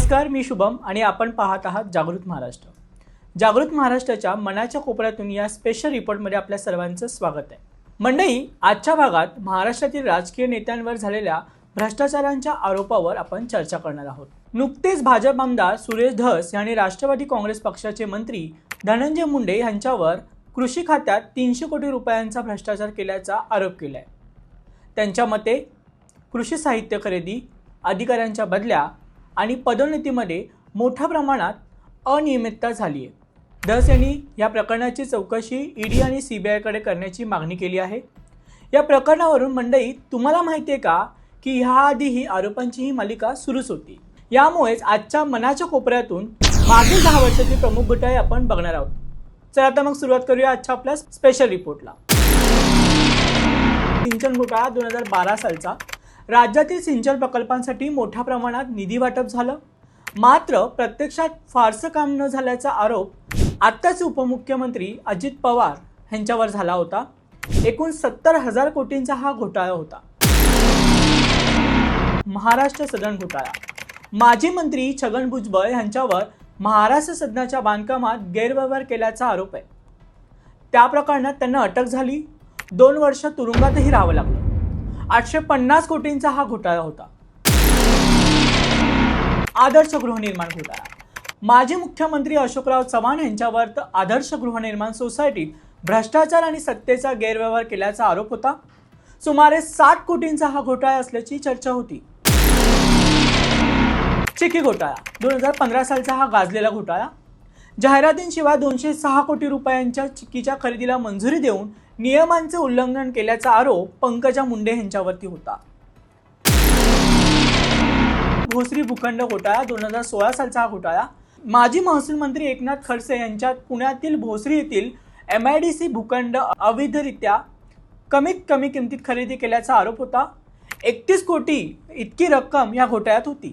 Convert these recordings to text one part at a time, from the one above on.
नमस्कार मी शुभम आणि आपण पाहत आहात जागृत महाराष्ट्र. जागृत महाराष्ट्राच्या मनाच्या कोपऱ्यातून या स्पेशल रिपोर्टमध्ये आपल्या सर्वांचं स्वागत आहे. मंडई आजच्या भागात महाराष्ट्रातील राजकीय नेत्यांवर झालेल्या भ्रष्टाचारांच्या आरोपावर आपण चर्चा करणार आहोत. नुकतेच भाजप आमदार सुरेश धस यांनी राष्ट्रवादी काँग्रेस पक्षाचे मंत्री धनंजय मुंडे यांच्यावर कृषी खात्यात तीनशे कोटी रुपयांचा भ्रष्टाचार केल्याचा आरोप केला आहे त्यांच्या मते कृषी साहित्य खरेदी अधिकाऱ्यांच्या बदल्या आणि पदोन्नतीमध्ये मोठ्या प्रमाणात अनियमितता झाली आहे दस यांनी या प्रकरणाची चौकशी ईडी आणि सी बी आयकडे करण्याची मागणी केली आहे. या प्रकरणावरून मंडई तुम्हाला माहिती आहे का की ह्याआधीही आरोपांची ही मालिका सुरूच होती. यामुळेच आजच्या मनाच्या कोपऱ्यातून मागील दहा वर्षातील प्रमुख घोटाळे आपण बघणार आहोत. चला आता मग सुरुवात करूया आजच्या आपल्या स्पेशल रिपोर्टला सिंचन घोटाळा दोन हजार बारा सालचा. राज्यातील सिंचन प्रकल्पांसाठी मोठ्या प्रमाणात निधी वाटप झालं. मात्र प्रत्यक्षात फारसं काम न झाल्याचा आरोप आत्ताचे उपमुख्यमंत्री अजित पवार यांच्यावर झाला होता. एकूण सत्तर हजार कोटींचा हा घोटाळा होता. महाराष्ट्र सदन घोटाळा. माजी मंत्री छगन भुजबळ यांच्यावर महाराष्ट्र सदनाच्या बांधकामात गैरव्यवहार केल्याचा आरोप आहे. त्या प्रकरणात त्यांना अटक झाली. दोन वर्ष तुरुंगातही राहावं लागलं. आठशे पन्नास कोटींचा हा घोटाळा होता. आदर्श गृहनिर्माण घोटाळा. माजी मुख्यमंत्री अशोकराव चव्हाण यांच्यावर तर आदर्श गृहनिर्माण सोसायटीत भ्रष्टाचार आणि सत्तेचा गैरव्यवहार केल्याचा आरोप होता. सुमारे साठ कोटींचा हा घोटाळा असल्याची चर्चा होती. चिकी घोटाळा. दोन हजार पंधरा सालचा हा गाजलेला घोटाळा. जाहिरातींशिवाय दोनशे सहा कोटी रुपयांच्या चिक्कीच्या खरेदीला मंजुरी देऊन नियमांचे उल्लंघन केल्याचा आरोप पंकजा मुंडे यांच्यावरती होता. भोसरी भूखंड घोटाळा दोन हजार सोळा सालचा हा घोटाळा. माजी महसूल मंत्री एकनाथ खडसे यांच्यात पुण्यातील भोसरी येथील एम आय डी सी भूखंड अवैधरित्या कमीत कमी किमतीत खरेदी केल्याचा आरोप होता. एकतीस कोटी इतकी रक्कम या घोटाळ्यात होती.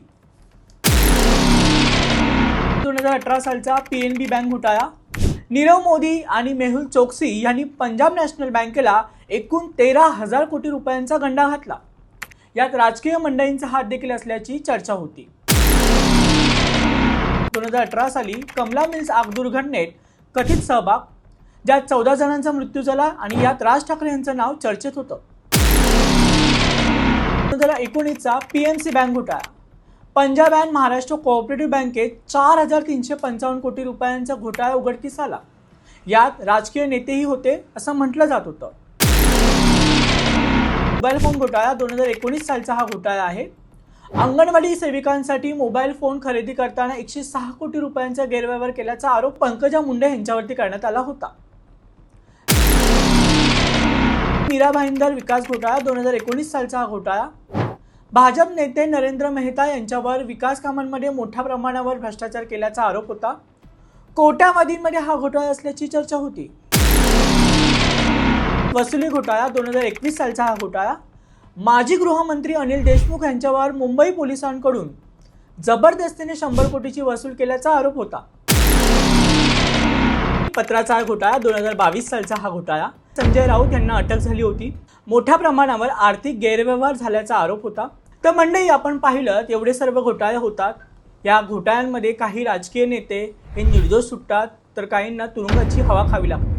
दोन हजार अठरा सालचा पी एन बी बँक घोटाळा. नीरव मोदी आणि मेहुल चोक्सी यांनी पंजाब नॅशनल बँकेला एकूण तेरा हजार कोटी रुपयांचा गंडा घातला. यात राजकीय मंडळींचा हात देखील असल्याची चर्चा होती. दोन हजार अठरा साली कमला मिल्स आग दुर्घटनेत कथित सहभाग ज्यात चौदा जणांचा मृत्यू झाला आणि यात राज ठाकरे यांचं नाव चर्चेत होतं. दोन हजार एकोणीसचा पी एम सी बँक घोटाळा. पंजाब अँड महाराष्ट्र कोऑपरेटिव्ह बँकेत चार हजार तीनशे पंचावन्न कोटी रुपयांचा घोटाळा उघडकीस आला. यात राजकीय नेतेही होते असं म्हटलं जात होतं. मोबाईल फोन घोटाळा दोन हजार एकोणीस सालचा हा घोटाळा आहे. अंगणवाडी सेविकांसाठी मोबाईल फोन खरेदी करताना एकशे सहा कोटी रुपयांचा गैरव्यवहार केल्याचा आरोप पंकजा मुंडे यांच्यावरती करण्यात आला होता. मीरा भाईंदर विकास घोटाळा दोन हजार एकोणीस सालचा हा घोटाळा. भाजप नेते नरेंद्र मेहता यांच्यावर विकास कामांमध्ये मोठ्या प्रमाणावर भ्रष्टाचार केल्याचा आरोप होता. कोट्यावधींमध्ये हा घोटाळा असल्याची चर्चा होती. वसुली घोटाळा दोन हजार एकवीस सालचा हा घोटाळा. माजी गृहमंत्री अनिल देशमुख यांच्यावर मुंबई पोलिसांकडून जबरदस्तीने शंभर कोटीची वसूल केल्याचा आरोप होता. पत्राचा घोटाळा दोन हजार बावीस सालचा हा घोटाळा. संजय राऊत यांना अटक झाली होती. मोठ्या प्रमाणावर आर्थिक गैरव्यवहार झाल्याचा आरोप होता. तर मंडळी आपण पाहिलं एवढे सर्व घोटाळे होतात. या घोटाळ्यांमध्ये काही राजकीय नेते हे निर्दोष सुटतात तर काहींना तुरुंगाची हवा खावी लागते.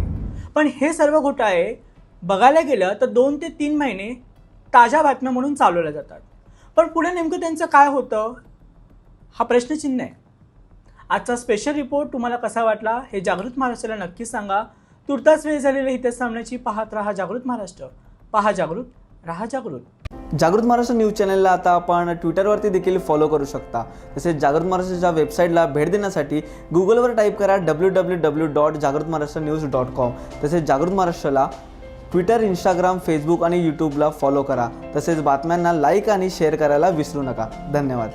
पण हे सर्व घोटाळे बघायला गेलं तर दोन ते तीन महिने ताज्या बातम्या म्हणून चालवल्या जातात. पण पुढे नेमकं त्यांचं काय होतं हा प्रश्नचिन्ह आहे. आजचा स्पेशल रिपोर्ट तुम्हाला कसा वाटला हे जागृत महाराष्ट्राला नक्कीच सांगा. तुर्तास वेळ झालेल्या हितेच सामन्याची पाहत राहा जागृत महाराष्ट्र. पहा जागृत राहा जागृत. जागृत महाराष्ट्र न्यूज चॅनलला आता आपण ट्विटरवरती देखील फॉलो करू शकता. तसेच जागृत महाराष्ट्राच्या वेबसाईटला भेट देण्यासाठी गुगलवर टाईप करा डब्ल्यू डब्ल्यू डब्ल्यू डॉट जागृत महाराष्ट्र न्यूज डॉट कॉम तसेच जागृत महाराष्ट्राला ट्विटर इंस्टाग्राम फेसबुक आणि यूट्यूबला फॉलो करा. तसेच बातम्यांना लाईक आणि शेअर करायला विसरू नका. धन्यवाद.